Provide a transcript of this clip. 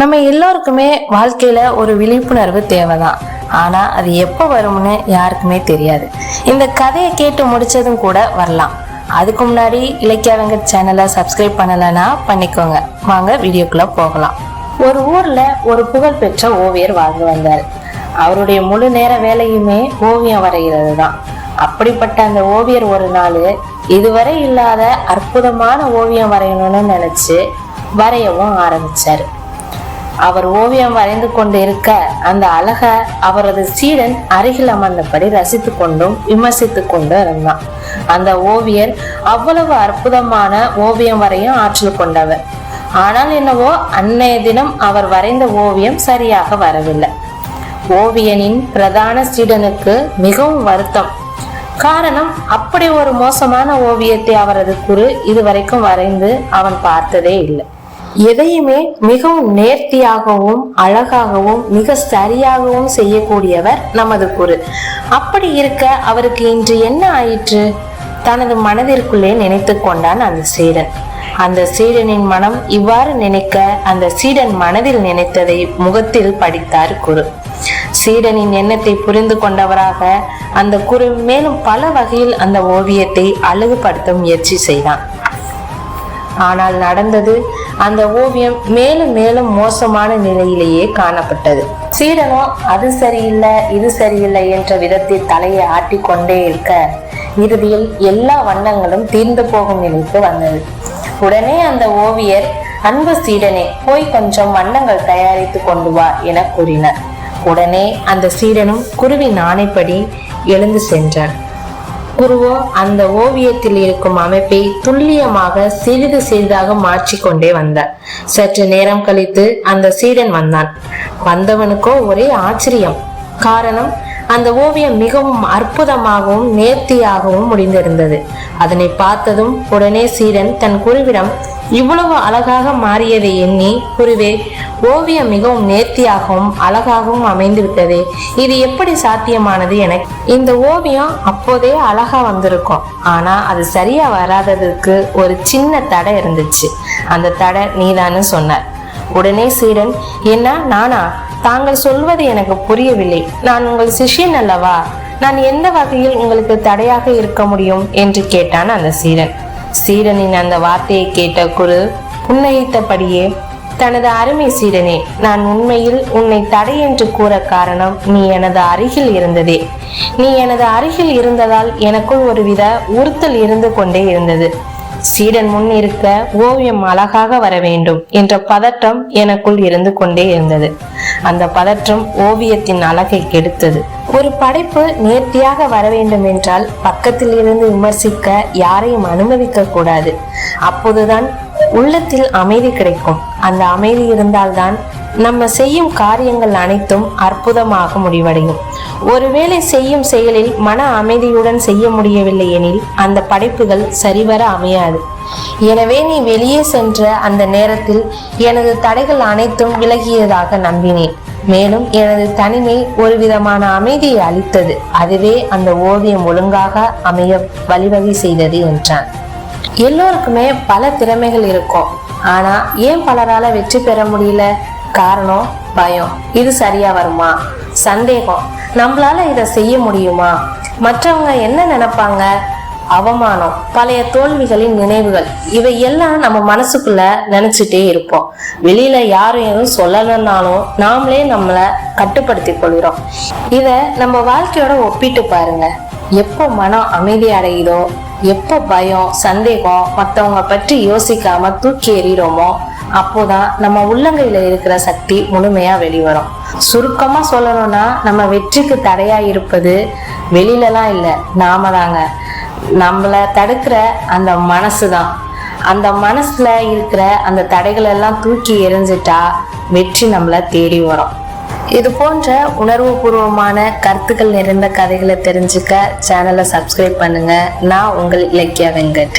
நம்ம எல்லோருக்குமே வாழ்க்கையில ஒரு விழிப்புணர்வு தேவைதான். ஆனா அது எப்போ வரும்னு யாருக்குமே தெரியாது. இந்த கதையை கேட்டு முடிச்சதும் கூட வரலாம். அதுக்கு முன்னாடி இலக்கிய வெங்கட் சேனலை சப்ஸ்கிரைப் பண்ணலைன்னா பண்ணிக்கோங்க. வாங்க வீடியோக்குள்ள போகலாம். ஒரு ஊர்ல ஒரு புகழ்பெற்ற ஓவியர் வாழ்ந்து வந்தார். அவருடைய முழு நேர வேலையுமே ஓவியம் வரைகிறது தான் அப்படிப்பட்ட அந்த ஓவியர் ஒரு நாள் இதுவரை இல்லாத அற்புதமான ஓவியம் வரையணும்னு நினைச்சு வரையவும் ஆரம்பிச்சாரு. அவர் ஓவியம் வரைந்து கொண்டு இருக்க அந்த அழக அவரது சீடன் அருகில் அமர்ந்தபடி ரசித்து கொண்டும் விமர்சித்து கொண்டும் இருந்தான். அந்த ஓவியர் அவ்வளவு அற்புதமான ஓவியம் வரையும் ஆற்றல் கொண்டவர். ஆனால் என்னவோ அன்னைய தினம் அவர் வரைந்த ஓவியம் சரியாக வரவில்லை. ஓவியனின் பிரதான சீடனுக்கு மிகவும் வருத்தம். காரணம் அப்படி ஒரு மோசமான ஓவியத்தை அவரது குரு இதுவரைக்கும் வரைந்து அவன் பார்த்ததே இல்லை. எதையுமே மிகவும் நேர்த்தியாகவும் அழகாகவும் மிக சரியாகவும் செய்யக்கூடியவர் நமது குரு. அப்படி இருக்க அவருக்கு இன்று என்ன ஆயிற்று? தனது மனதிற்குள்ளே நினைத்து கொண்டான் அந்த சீடன். அந்த சீடனின் மனம் இவ்வாறு நினைக்க அந்த சீடன் மனதில் நினைத்ததை முகத்தில் படித்தார் குரு. சீடனின் எண்ணத்தை புரிந்து கொண்டவராக அந்த குரு மேலும் பல வகையில் அந்த ஓவியத்தை அழகுபடுத்த முயற்சி செய்தான். ஆனால் நடந்தது அந்த ஓவியம் மேலும் மேலும் மோசமான நிலையிலேயே காணப்பட்டது. சீடனும் அது சரியில்லை இது சரியில்லை என்ற விதத்தில் தலையை ஆட்டிக்கொண்டே இருக்க இறுதியில் எல்லா வண்ணங்களும் தீர்ந்து போகும் நிலைக்கு வந்தது. உடனே அந்த ஓவியர் அன்பு சீடனே போய் கொஞ்சம் வண்ணங்கள் தயாரித்து கொண்டு வா என கூறினார். உடனே அந்த சீடனும் குருவி நாணைப்படி எழுந்து சென்றான் குருவோ அந்த ஓவியத்தில் இருக்கும் அமைப்பை துல்லியமாக சிறிது சிறிதாக மாற்றிக்கொண்டே வந்தார். சற்று நேரம் கழித்து அந்த சீடன் வந்தான். வந்தவனுக்கோ ஒரே ஆச்சரியம். காரணம் அந்த ஓவியம் மிகவும் அற்புதமாகவும் நேர்த்தியாகவும் முடிந்திருந்தது. அதனை பார்த்ததும் உடனே சீடன் தன் குருவிடம் இவ்வளவு அழகாக மாறியதை எண்ணி குருவே ஓவியம் மிகவும் நேர்த்தியாகவும் அழகாகவும் அமைந்துவிட்டதே. இது எப்படி சாத்தியமானது என இந்த ஓவியம் அப்போதே அழகா வந்திருக்கும். ஆனா அது சரியா வராததுக்கு ஒரு சின்ன தடை இருந்துச்சு. அந்த தடை நீதான்னு சொன்னார். உடனே சீடன் என்ன நானா? தாங்கள் சொல்வது எனக்கு புரியவில்லை. நான் உங்கள் சிஷ்யன் அல்லவா? நான் எந்த வகையில் உங்களுக்கு தடையாக இருக்க முடியும்? என்று கேட்டான் அந்த சீடன். சீடனின் அந்த வார்த்தையை கேட்ட குரு புன்னகைத்தபடியே தனது அருமை சீடனே நான் உண்மையில் உன்னை தடை என்று கூற காரணம் நீ எனது அருகில் இருந்ததே. நீ எனது அருகில் இருந்ததால் எனக்குள் ஒருவித உறுத்தல் இருந்து கொண்டே இருந்தது. சீடன் முன் இருக்க ஓவியம் அழகாக வர வேண்டும் என்ற பதற்றம் எனக்குள் இருந்து கொண்டே இருந்தது. அந்த பதற்றம் ஓவியத்தின் அழகை கெடுத்தது. ஒரு படைப்பு நேர்த்தியாக வர வேண்டும் என்றால் பக்கத்தில் இருந்து விமர்சிக்க யாரையும் அனுமதிக்க கூடாது. அப்போதுதான் உள்ளத்தில் அமைதி கிடைக்கும். அந்த அமைதி இருந்தால்தான் நம்ம செய்யும் காரியங்கள் அனைத்தும் அற்புதமாக முடிவடையும். ஒருவேளை செய்யும் செயலில் மன அமைதியுடன் செய்ய முடியவில்லை எனில் அந்த படைப்புகள் சரிவர அமையாது. எனவே நீ வெளியே சென்ற அந்த நேரத்தில் எனது தடைகள் அனைத்தும் விலகியதாக நம்பினேன். மேலும் எனது தனிமை ஒரு விதமான அமைதியை அளித்தது. அதுவே அந்த ஓவியம் ஒழுங்காக அமைய வழிவகை செய்தது என்றான். எல்லோருக்குமே பல திறமைகள் இருக்கும். ஆனா ஏன் பலரால வெற்றி பெற முடியல? காரணம் பயம். இது சரியா வருமா? சந்தேகம். நம்மளால இதை செய்ய முடியுமா? மற்றவங்க என்ன நினைப்பாங்க? அவமானம். பழைய தோல்விகளின் நினைவுகள். இவை எல்லாம் நம்ம மனசுக்குள்ள நினைச்சிட்டே இருப்போம். வெளியில யாரும் எதுவும் சொல்லலைன்னாலும் நாமளே நம்மளை கட்டுப்படுத்தி கொள்கிறோம். இத நம்ம வாழ்க்கையோட ஒப்பிட்டு பாருங்க. எப்போ மனம் அமைதி அடையுதோ எப்போ பயம் சந்தேகம் மற்றவங்க பற்றி யோசிக்காம தூக்கி எறிகிறோமோ அப்போதான் நம்ம உள்ளங்கையில இருக்கிற சக்தி முழுமையா வெளிவரும். சுருக்கமா சொல்லணும்னா நம்ம வெற்றிக்கு தடையா இருப்பது வெளியிலலாம் இல்லை நாம தாங்க. நம்மளை தடுக்கிற அந்த மனசு தான் அந்த மனசுல இருக்கிற அந்த தடைகள் எல்லாம் தூக்கி எறிஞ்சிட்டா வெற்றி நம்மளை தேடி வரும். இது போன்ற உணர்வுபூர்வமான கருத்துக்கள் நிறைந்த கதைகளை தெரிஞ்சுக்க சேனலை சப்ஸ்கிரைப் பண்ணுங்க. நான் உங்கள் இலக்கியா வெங்கட்.